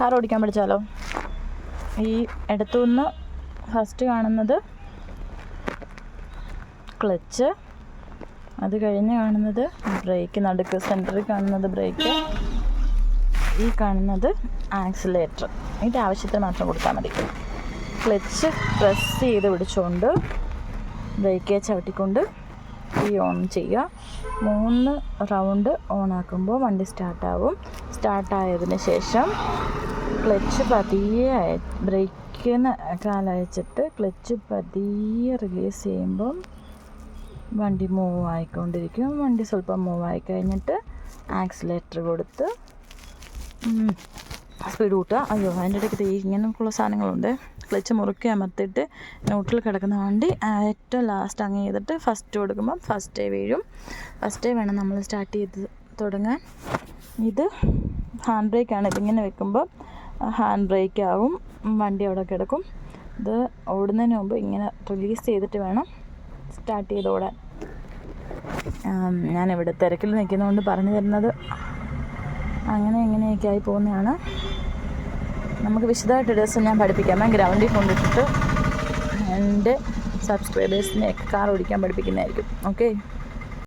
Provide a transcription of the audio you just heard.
Car ഓടിക്കാൻ പഠിച്ചാലോ ഈ ഇടത്തുനിന്ന് ഫസ്റ്റ് കാണുന്നത് ക്ലച്ച്. അത് കഴിഞ്ഞ് കാണുന്നത് ബ്രേക്ക് നടുക്ക് സെന്ററിൽ കാണുന്നത് ബ്രേക്ക് ഈ കാണുന്നത് ആക്സിലേറ്റർ ഇതിന്റെ ആവശ്യത്തിന് മാത്രം കൊടുത്താൽ മതി. ക്ലച്ച് പ്രസ് ചെയ്ത് പിടിച്ചുകൊണ്ട് ബ്രേക്ക് ചവിട്ടിക്കൊണ്ട് ഈ ഓൺ ചെയ്യുക. മൂന്ന് റൗണ്ട് ഓൺ ആക്കുമ്പോൾ വണ്ടി സ്റ്റാർട്ടാവും സ്റ്റാർട്ടായതിന് ശേഷം ക്ലച്ച് പതിയെ ബ്രേക്കിന് കാലയച്ചിട്ട് ക്ലച്ച് പതിയെ റിലീസ് ചെയ്യുമ്പം വണ്ടി മൂവ് ആയിക്കൊണ്ടിരിക്കും. വണ്ടി സ്വല്പം മൂവ് ആയി കഴിഞ്ഞിട്ട് ആക്സിലേറ്റർ കൊടുത്ത് സ്പീഡ് കൂട്ടുക അയ്യോ അതിന്റെ ഇടയ്ക്ക് ഇങ്ങനെയൊക്കെയുള്ള സാധനങ്ങളുണ്ട്. ക്ലച്ച് മുറുക്കി അമർത്തിയിട്ട് നോട്ടിൽ കിടക്കുന്ന വണ്ടി ഏറ്റവും ലാസ്റ്റ് അങ്ങ് ചെയ്തിട്ട് ഫസ്റ്റ് കൊടുക്കുമ്പോൾ ഡേ വീഴും. ഫസ്റ്റ് ഡേ വേണം നമ്മൾ സ്റ്റാർട്ട് ചെയ്ത് തുടങ്ങാൻ. ഇത് ഹാൻഡ് ബ്രേക്കാണ് ഇതിങ്ങനെ വെക്കുമ്പോൾ ഹാൻഡ് ബ്രേക്ക് ആവും. വണ്ടി അവിടെ കിടക്കും. ഇത് ഓടുന്നതിന് മുമ്പ് ഇങ്ങനെ റിലീസ് ചെയ്തിട്ട് വേണം സ്റ്റാർട്ട് ചെയ്ത് ഓടാൻ. ഞാനിവിടെ തിരക്കിൽ നിൽക്കുന്നതുകൊണ്ട് പറഞ്ഞു തരുന്നത് അങ്ങനെ എങ്ങനെയൊക്കെ ആയി പോകുന്നതാണ്. നമുക്ക് വിശദമായിട്ട് ദിവസം ഞാൻ പഠിപ്പിക്കാം. ഞാൻ ഗ്രൗണ്ടിൽ കൊണ്ടിട്ടിട്ട് എന്റെ സബ്സ്ക്രൈബേഴ്സിനെയൊക്കെ കാർ ഓടിക്കാൻ പഠിപ്പിക്കുന്നതായിരിക്കും. ഓക്കെ